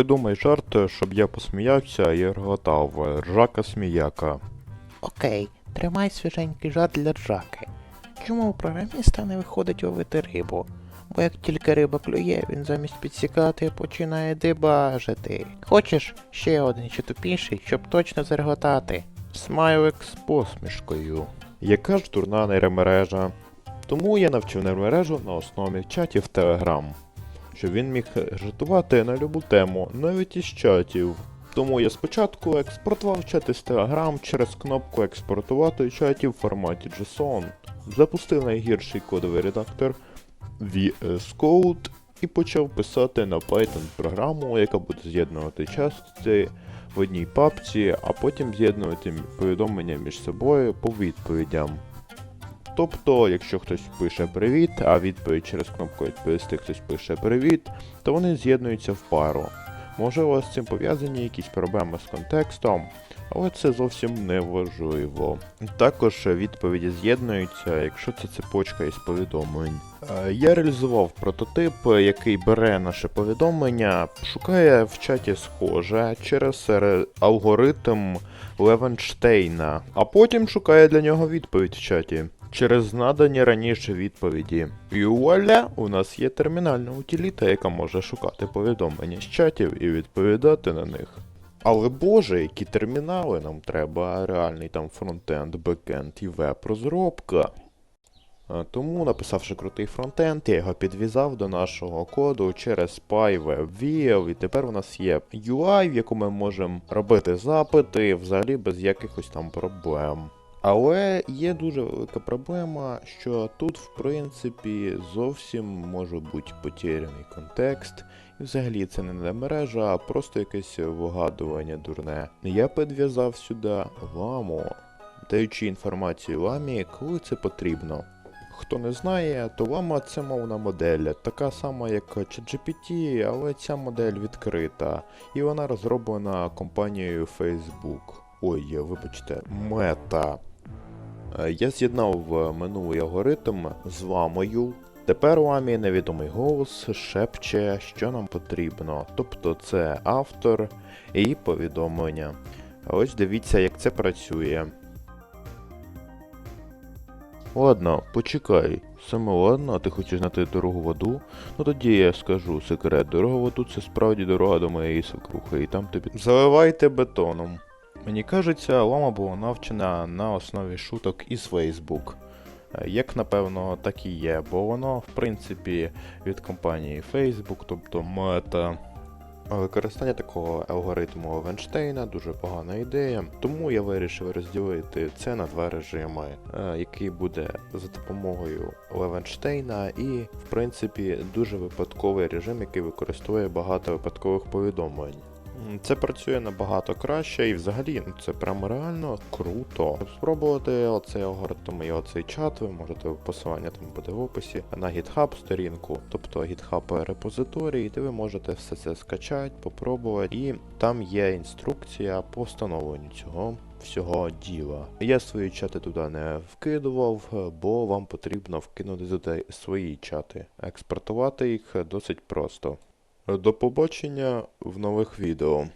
Придумай жарт, щоб я посміявся і реготав. Ржака сміяка. Окей, тримай свіженький жарт для ржаки. Чому у програміста не виходить ловити рибу? Бо як тільки риба клює, він замість підсікати починає дебажити. Хочеш ще один чи тупіший, щоб точно зареготати? Смайлик з посмішкою. Яка ж дурна нейромережа? Тому я навчив нейромережу на основі чатів Telegram, щоб він міг жартувати на любу тему, навіть із чатів. Тому я спочатку експортував чати з Telegram через кнопку експортувати чаті в форматі JSON, запустив найгірший кодовий редактор VS Code і почав писати на Python програму, яка буде з'єднувати части в одній папці, а потім з'єднувати повідомлення між собою по відповідям. Тобто, якщо хтось пише привіт, а відповідь через кнопку відповісти хтось пише привіт, то вони з'єднуються в пару. Можливо, з цим пов'язані якісь проблеми з контекстом, але це зовсім не важливо. Також відповіді з'єднуються, якщо це цепочка із повідомлень. Е, Я реалізував прототип, який бере наше повідомлення, шукає в чаті схоже через алгоритм Левенштейна, а потім шукає для нього відповідь в чаті. Через надані раніше відповіді. І вуаля, у нас є термінальна утиліта, яка може шукати повідомлення з чатів і відповідати на них. Але боже, які термінали нам треба, реальний там фронтенд, бекенд і веб-розробка. Тому, написавши крутий фронтенд, я його підв'язав до нашого коду через PyWebView, і тепер у нас є UI, в якому ми можемо робити запити взагалі без якихось там проблем. Але є дуже велика проблема, що тут, в принципі, зовсім може бути потеряний контекст, і взагалі це не мережа, а просто якесь вигадування дурне. Я підв'язав сюди ламу, даючи інформацію ламі, коли це потрібно. Хто не знає, то лама це мовна модель, така сама як ChatGPT, але ця модель відкрита, і вона розроблена компанією Facebook. Ой, вибачте, мета. Е, Я з'єднав е, минулий алгоритм з ламою. Тепер ламі невідомий голос шепче, що нам потрібно. Тобто це автор і повідомлення. Ось дивіться, як це працює. Ладно, почекай. Саме ладно, а ти хочеш знати дорогу воду? Ну тоді я скажу секрет. Дорога воду це справді дорога до моєї свекрухи, і там тобі. Заливайте бетоном. Мені кажеться, лама була навчена на основі шуток із Facebook. Е, Як напевно, так і є, бо воно, в принципі, від компанії Facebook, тобто Meta. Використання такого алгоритму Левенштейна дуже погана ідея, тому я вирішив розділити це на два режими, е, який буде за допомогою Левенштейна і, в принципі, дуже випадковий режим, який використовує багато випадкових повідомлень. Це працює набагато краще і взагалі ну, це прямо реально круто. Спробувати оцей алгоритм і оцей чат, ви можете посилання там буде в описі на GitHub сторінку, тобто GitHub репозиторій, де ви можете все це скачати, попробувати, і там є інструкція по встановленню цього. Всього діла. Я свої чати туди не вкидував, бо вам потрібно вкинути туди свої чати. Експортувати їх досить просто. До побачення в нових відео.